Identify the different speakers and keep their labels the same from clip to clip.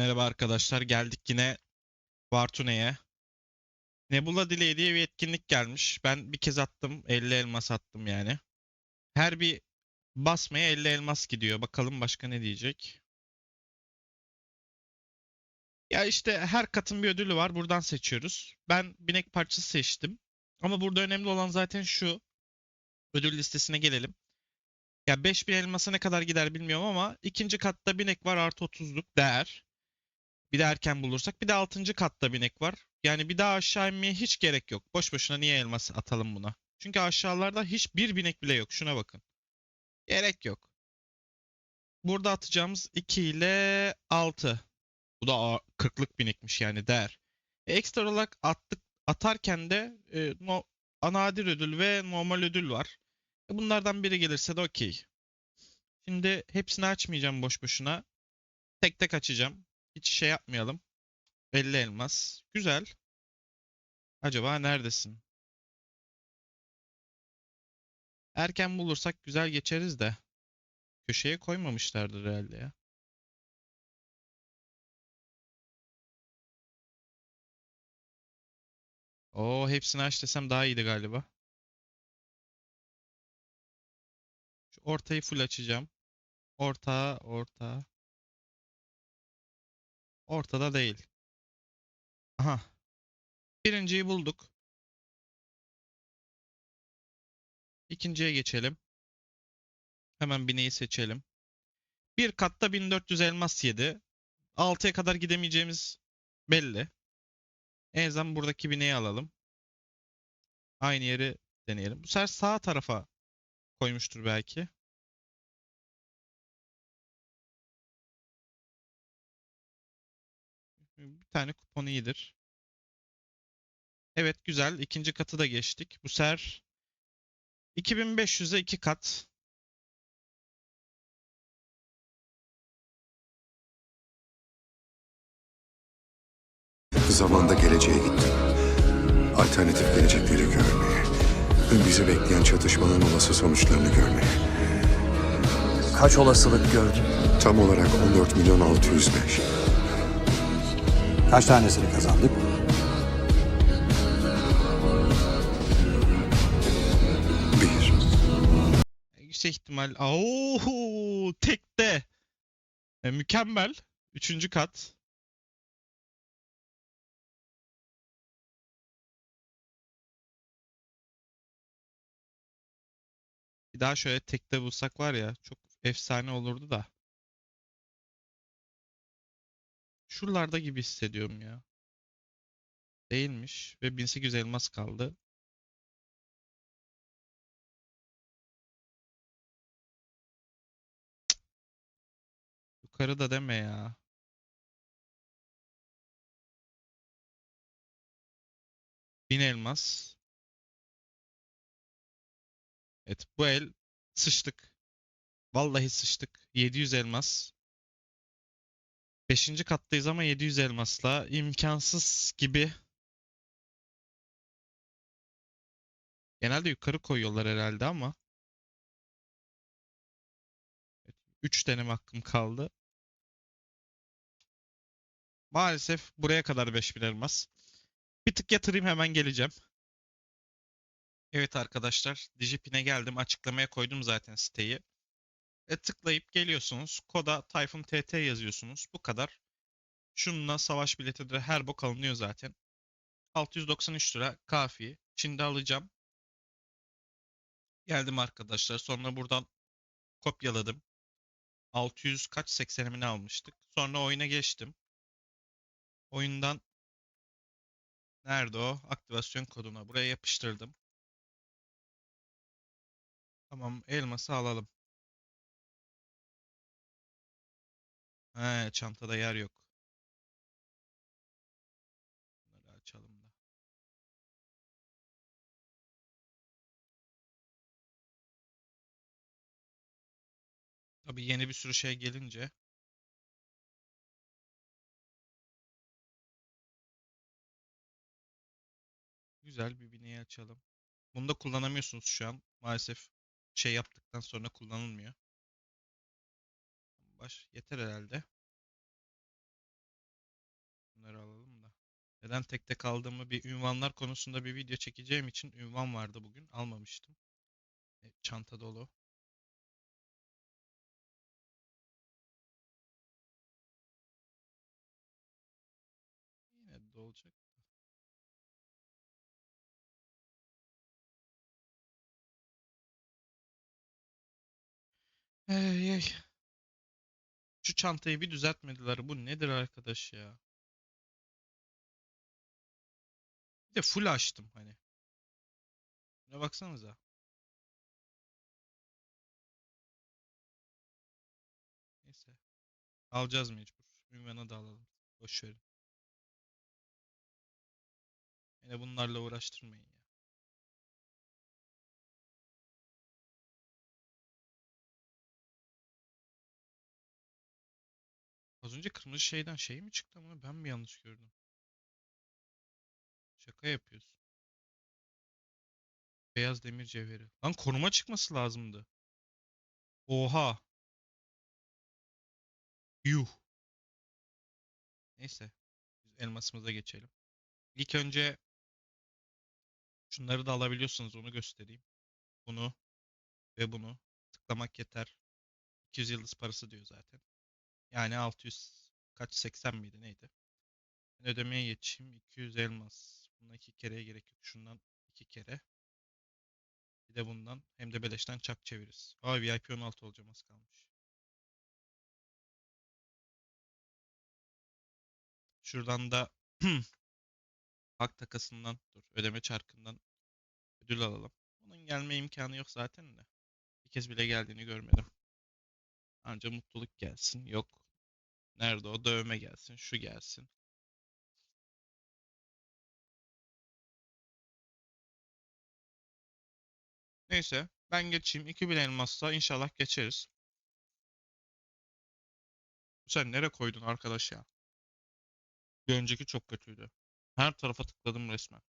Speaker 1: Merhaba arkadaşlar. Geldik yine Vartune'ye. Nebula Delay diye bir etkinlik gelmiş. Ben bir kez attım. 50 elmas attım yani. Her bir basmaya 50 elmas gidiyor. Bakalım başka ne diyecek. Ya işte her katın bir ödülü var. Buradan seçiyoruz. Ben binek parçası seçtim. Ama burada önemli olan zaten şu. Ödül listesine gelelim. Ya 5000 elmasa ne kadar gider bilmiyorum ama ikinci katta binek var artı 30'luk değer. Bir de erken bulursak. Bir de 6. katta binek var. Yani bir daha aşağı inmeye hiç gerek yok. Boş boşuna niye elmas atalım buna? Çünkü aşağılarda hiçbir binek bile yok. Şuna bakın. Gerek yok. Burada atacağımız 2 ile 6. Bu da a- 40'lık binekmiş yani değer. E, ekstra olarak attık, atarken de e, no, nadir ödül ve normal ödül var. E, bunlardan biri gelirse de okey. Şimdi hepsini açmayacağım boş boşuna. Tek tek açacağım. Hiç şey yapmayalım. 50 elmas. Güzel. Acaba neredesin? Erken bulursak güzel geçeriz de. Köşeye koymamışlardır herhalde ya. Oo hepsini aç desem daha iyiydi galiba. Şu ortayı full açacağım. Orta, orta. Ortada değil. Aha. Birinciyi bulduk. İkinciye geçelim. Hemen bineği seçelim. Bir katta 1400 elmas yedi. 6'ya kadar gidemeyeceğimiz belli. En azından buradaki bineği alalım. Aynı yeri deneyelim. Bu sefer sağ tarafa koymuştur belki. Tane kupon iyidir. Evet güzel. İkinci katı da geçtik. Bu sefer 2500'e 2 kat.
Speaker 2: Zamanda geleceğe gittim. Alternatif gelecekleri görmeye. Bizi bekleyen çatışmanın olası sonuçlarını görmeye.
Speaker 3: Kaç olasılık gördün?
Speaker 2: Tam olarak 14 milyon 605.
Speaker 3: Kaç tanesini kazandık?
Speaker 2: Bir.
Speaker 1: Yüksek ihtimal. Oo, tekte. E, mükemmel. Üçüncü kat. Bir daha şöyle tekte bulsak var ya çok efsane olurdu da. Şuralarda gibi hissediyorum ya. Değilmiş ve 1800 elmas kaldı. Yukarı da deme ya. Bin elmas. Evet bu el sıçtık. Vallahi sıçtık. 700 elmas. Beşinci kattayız ama 700 elmasla imkansız gibi. Genelde yukarı koyuyorlar herhalde ama. 3 deneme hakkım kaldı. Maalesef buraya kadar 5000 elmas. Bir tık yatırayım hemen geleceğim. Evet arkadaşlar, Digipin'e geldim. Açıklamaya koydum zaten siteyi. E tıklayıp geliyorsunuz. Koda Tayfun TT yazıyorsunuz. Bu kadar. Şununla savaş bileti de her bok alınıyor zaten. 693 lira kafi. Şimdi alacağım. Geldim arkadaşlar. Sonra buradan kopyaladım. 600 kaç 80'imini almıştık. Sonra oyuna geçtim. Oyundan nerede o? Aktivasyon koduna buraya yapıştırdım. Tamam, elması alalım. He, çantada yer yok. Bunları açalım da. Tabii yeni bir sürü şey gelince güzel bir bineği açalım. Bunu da kullanamıyorsunuz şu an. Maalesef şey yaptıktan sonra kullanılmıyor. Baş yeter herhalde. Neden tekte kaldığımı bir ünvanlar konusunda bir video çekeceğim için ünvan vardı bugün. Almamıştım. E, çanta dolu. Yine de olacak. Ey ey. Şu çantayı bir düzeltmediler. Bu nedir arkadaş ya? Bir de full açtım hani. Şuna baksanıza. Neyse. Alacağız mecbur. Ünvanı da alalım. Boş verin. Yine bunlarla uğraştırmayın Az önce kırmızı şeyden şey mi çıktı ama ben mi yanlış gördüm? Şaka yapıyorsun. Beyaz demir cevheri. Lan koruma çıkması lazımdı. Oha. Yuh. Neyse. Biz elmasımıza geçelim. İlk önce şunları da alabiliyorsunuz onu göstereyim. Bunu ve bunu tıklamak yeter. 200 yıldız parası diyor zaten. Yani 600 kaç 80 miydi neydi? Ben ödemeye geçeyim. 200 elmas. Buna iki kereye gerek yok. Şundan iki kere. Bir de bundan hem de beleşten çak çeviririz. Aa VIP 16 olacağım az kalmış. Şuradan da hak takasından dur ödeme çarkından ödül alalım. Bunun gelme imkanı yok zaten de. Bir kez bile geldiğini görmedim. Anca mutluluk gelsin. Yok. Nerede o? Dövme gelsin. Şu gelsin. Neyse. Ben geçeyim. 2000 elmasla inşallah geçeriz. Sen nereye koydun arkadaş ya? Bir önceki çok kötüydü. Her tarafa tıkladım resmen.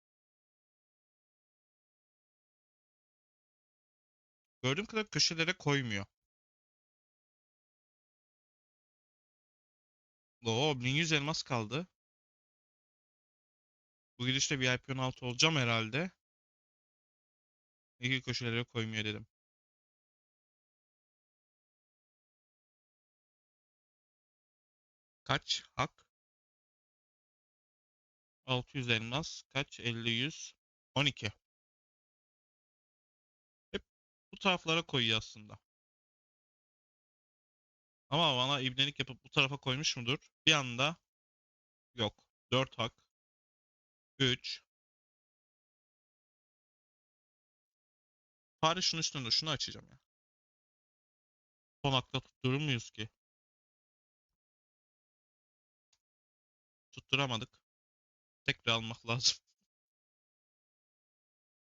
Speaker 1: Gördüğüm kadar köşelere koymuyor. Oo 1100 elmas kaldı. Bu gidişle VIP 16 olacağım herhalde. İki köşelere koymuyor dedim. Kaç? Hak. 600 elmas. Kaç? 50 100. 12. Hep bu taraflara koyuyor aslında. Ama bana ibnelik yapıp bu tarafa koymuş mudur? Bir anda yok. 4 hak. 3. Bari şunun üstünde şunu açacağım ya. Son hakta tutturur muyuz ki? Tutturamadık. Tekrar almak lazım.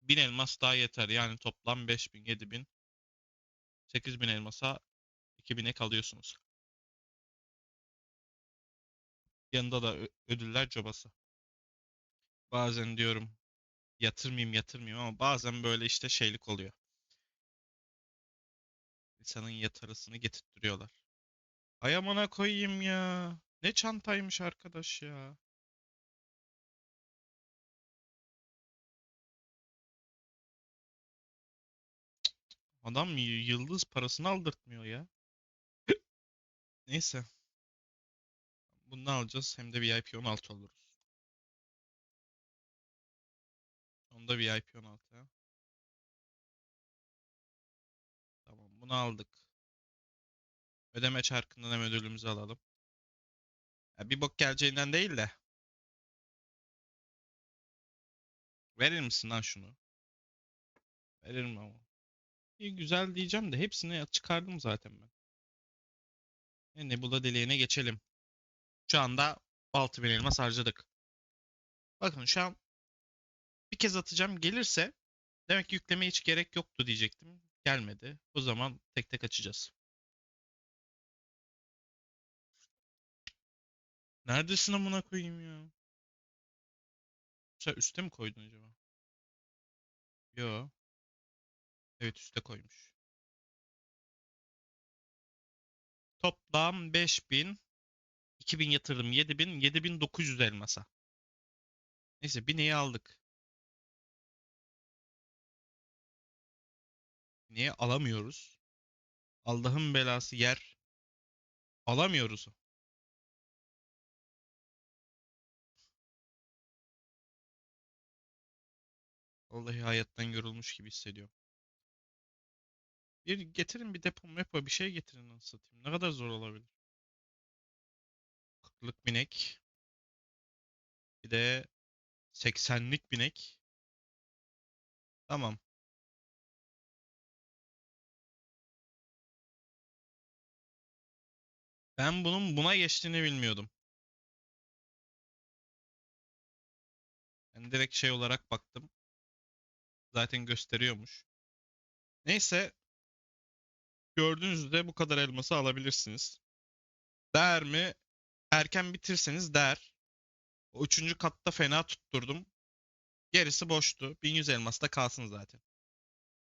Speaker 1: 1000 elmas daha yeter. Yani toplam 5000, 7000, 8000 elmasa 2000'e kalıyorsunuz. Yanında da ödüller cobası. Bazen diyorum yatırmayayım yatırmayayım ama bazen böyle işte şeylik oluyor. İnsanın yatırısını getirtiyorlar. Ay amına koyayım ya. Ne çantaymış arkadaş ya. Adam yıldız parasını aldırtmıyor ya. Neyse. Bundan alacağız. Hem de VIP 16 oluruz. Onda VIP 16 ya. Tamam bunu aldık. Ödeme çarkından hem ödülümüzü alalım. Ya bir bok geleceğinden değil de. Verir misin lan şunu? Veririm ama. İyi güzel diyeceğim de hepsini çıkardım zaten ben. Nebula deliğine geçelim. Şu anda 6000 elmas harcadık. Bakın şu an bir kez atacağım. Gelirse demek ki yüklemeye hiç gerek yoktu diyecektim. Gelmedi. O zaman tek tek açacağız. Neredesin amına koyayım ya? Sen üste mi koydun acaba? Yo. Evet üste koymuş. Toplam 5000 2000 yatırdım 7000 7900 elmasa. Neyse bineği aldık. Niye alamıyoruz? Allah'ın belası yer. Alamıyoruz. Vallahi hayattan yorulmuş gibi hissediyorum. Bir getirin bir depo mepo bir şey getirin nasıl satayım. Ne kadar zor olabilir? 40'lık binek. Bir de 80'lik binek. Tamam. Ben bunun buna geçtiğini bilmiyordum. Ben direkt şey olarak baktım. Zaten gösteriyormuş. Neyse. Gördüğünüz üzere bu kadar elması alabilirsiniz. Değer mi? Erken bitirseniz değer. O üçüncü katta fena tutturdum. Gerisi boştu. 1100 elmas da kalsın zaten.